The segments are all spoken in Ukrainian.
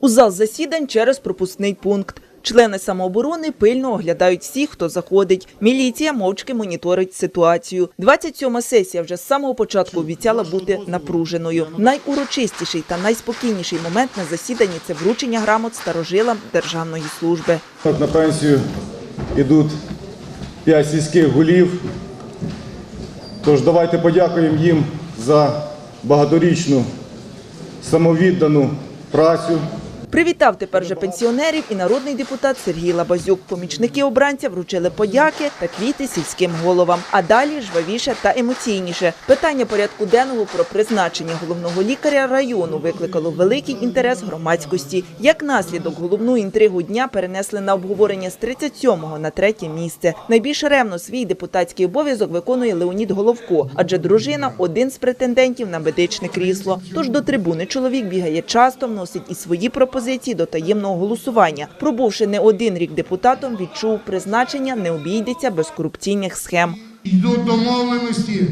У зал засідань через пропускний пункт. Члени самооборони пильно оглядають всіх, хто заходить. Міліція мовчки моніторить ситуацію. 27-ма сесія вже з самого початку обіцяла бути напруженою. Найурочистіший та найспокійніший момент на засіданні це вручення грамот старожилам державної служби. От На пенсію йдуть п'ять сільських голів. Тож давайте подякуємо їм за багаторічну самовіддану працю. Привітав тепер же пенсіонерів і народний депутат Сергій Лабазюк. Помічники обранця вручили подяки та квіти сільським головам. А далі жвавіше та емоційніше. Питання порядку денного про призначення головного лікаря району викликало великий інтерес громадськості. Як наслідок, головну інтригу дня перенесли на обговорення з 37-го на третє місце. Найбільш ревно свій депутатський обов'язок виконує Леонід Головко, адже дружина один з претендентів на медичне крісло. Тож до трибуни чоловік бігає часто, вносить і свої пропозиції до таємного голосування. Пробувши не один рік депутатом, відчув призначення не обійдеться без корупційних схем. Йдуть домовленості,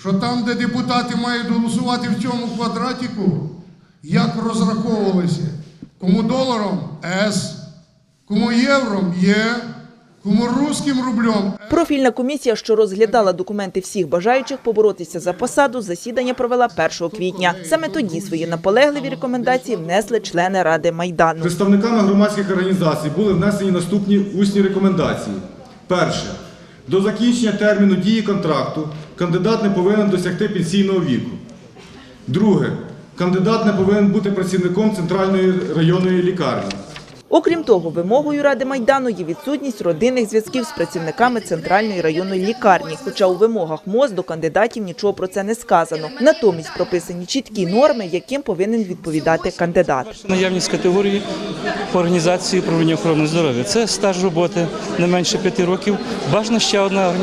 що там, де депутати мають голосувати в цьому квадратику, як розраховувалися. Кому доларом С, кому євром Є, кому русським рублем Профільна комісія, що розглядала документи всіх бажаючих поборотися за посаду, засідання провела 1 квітня. Саме тоді свої наполегливі рекомендації внесли члени Ради Майдану. Представниками громадських організацій були внесені наступні усні рекомендації. Перше. До закінчення терміну дії контракту кандидат не повинен досягти пенсійного віку. Друге. Кандидат не повинен бути працівником центральної районної лікарні. Окрім того, вимогою Ради Майдану є відсутність родинних зв'язків з працівниками центральної районної лікарні. Хоча у вимогах МОЗ до кандидатів нічого про це не сказано. Натомість прописані чіткі норми, яким повинен відповідати кандидат. Наявність категорії по організації управління охорони здоров'я. Це стаж роботи не менше п'яти років. Бажана ще одна е,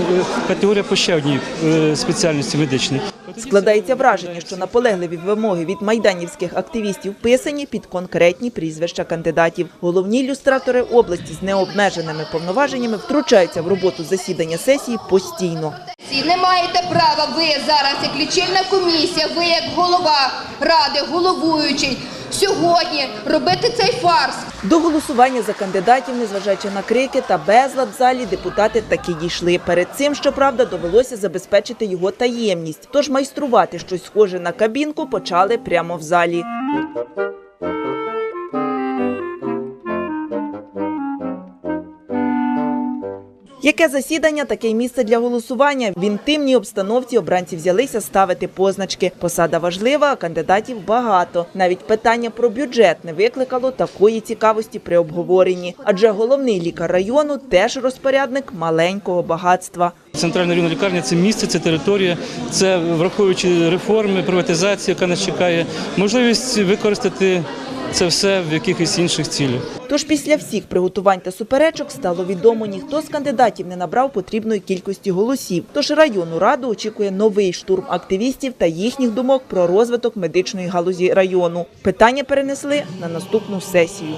категорія по ще одній е, спеціальності медичній. Складається враження, що наполегливі вимоги від майданівських активістів писані під конкретні прізвища кандидатів. Головні ілюстратори області з необмеженими повноваженнями втручаються в роботу засідання сесії постійно. Не маєте права ви зараз, як лічильна комісія, ви як голова ради, головуючий, сьогодні робити цей фарс. До голосування за кандидатів, незважаючи на крики та безлад в залі, депутати таки дійшли. Перед цим, щоправда, довелося забезпечити його таємність. Тож майструвати щось схоже на кабінку почали прямо в залі. Яке засідання, таке й місце для голосування. В інтимній обстановці обранці взялися ставити позначки. Посада важлива, а кандидатів багато. Навіть питання про бюджет не викликало такої цікавості при обговоренні. Адже головний лікар району теж розпорядник маленького багатства. Центральна районна лікарня це місце, це територія, це враховуючи реформи, приватизацію, яка нас чекає, можливість використати це все в якихось інших цілях. Тож після всіх приготувань та суперечок стало відомо, ніхто з кандидатів не набрав потрібної кількості голосів. Тож районну раду очікує новий штурм активістів та їхніх думок про розвиток медичної галузі району. Питання перенесли на наступну сесію.